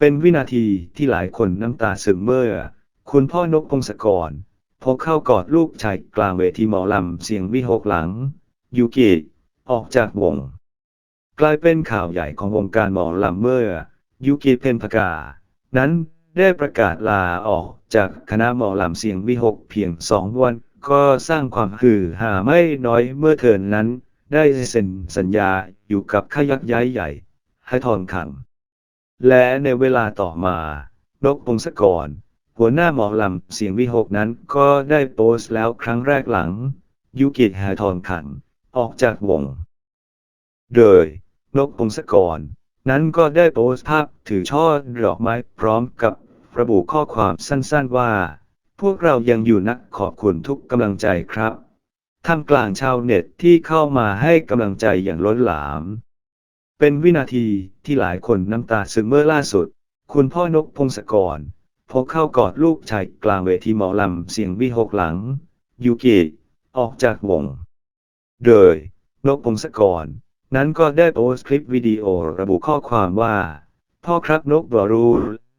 เป็นวินาทีที่หลายคนน้ำตาซึมเมื่อ คุณพ่อนกพงศกรพกเข้ากอดลูกชายกลางเวทีหมอลำเสียงวิหกหลัง ยูกิออกจากวง กลายเป็นข่าวใหญ่ของวงการหมอลำเมื่อ ยูกิเพนพกา นั้นได้ประกาศลาออกจากคณะหมอลำเสียงวิหกเพียงสองวัน ก็สร้างความฮือหาไม่น้อยเมื่อเธอนั้น ได้เซ็นสัญญาอยู่กับขยักย้ายใหญ่ให้ทองคำ และในเวลาต่อมานกพงศกร หัวหน้าหมอลำเสียงวิหกนั้นก็ได้โพสต์แล้วครั้งแรกหลัง ยุกิแหทองขัน ออกจากวง โดย นกพงศกร นั้นก็ได้โพสต์ภาพถือช่อดอกไม้พร้อมกับระบุข้อความสั้นๆว่า พวกเรายังอยู่นะขอบคุณทุกกำลังใจครับท่ามกลางชาวเน็ตที่เข้ามาให้กำลังใจอย่างล้นหลาม เป็นวินาทีที่หลายคนน้ำตาซึมเมื่อล่าสุด คุณพ่อนกพงศกรพกเข้ากอดลูกชายกลางเวทีหมอลำเสียงวิหกหลัง ยูกิออกจากวง โดย นกพงศกร นั้นก็ได้โพสต์คลิปวิดีโอระบุข้อความว่า พ่อครับนกบอรู้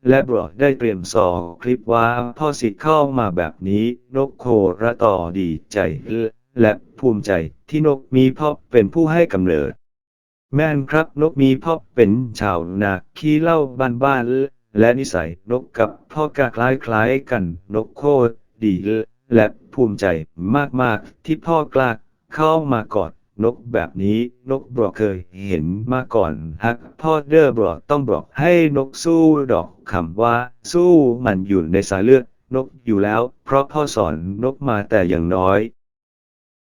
และบรอได้เตรียมสอคลิปว่าพ่อสิเข้ามาแบบนี้นกโคระต่อดีใจ และภูมิใจที่นกมีพ่อเป็นผู้ให้กำเนิด แม่นครับนกมีพ่อเป็นชาวนาขี้เล่าบ้านๆและนิสัยนกกับพ่อกคล้ายๆกันนกโคตรดีและภูมิใจมากๆที่พ่อกล้าเข้ามากอดนกแบบนี้นกบอกเคยเห็นมาก่อนฮักพ่อเด้อบอกต้องบอกให้นกสู้ดอกคำว่า สู้มันอยู่ในสายเลือดนกอยู่แล้ว เพราะพ่อสอนนกมาแต่อย่างน้อย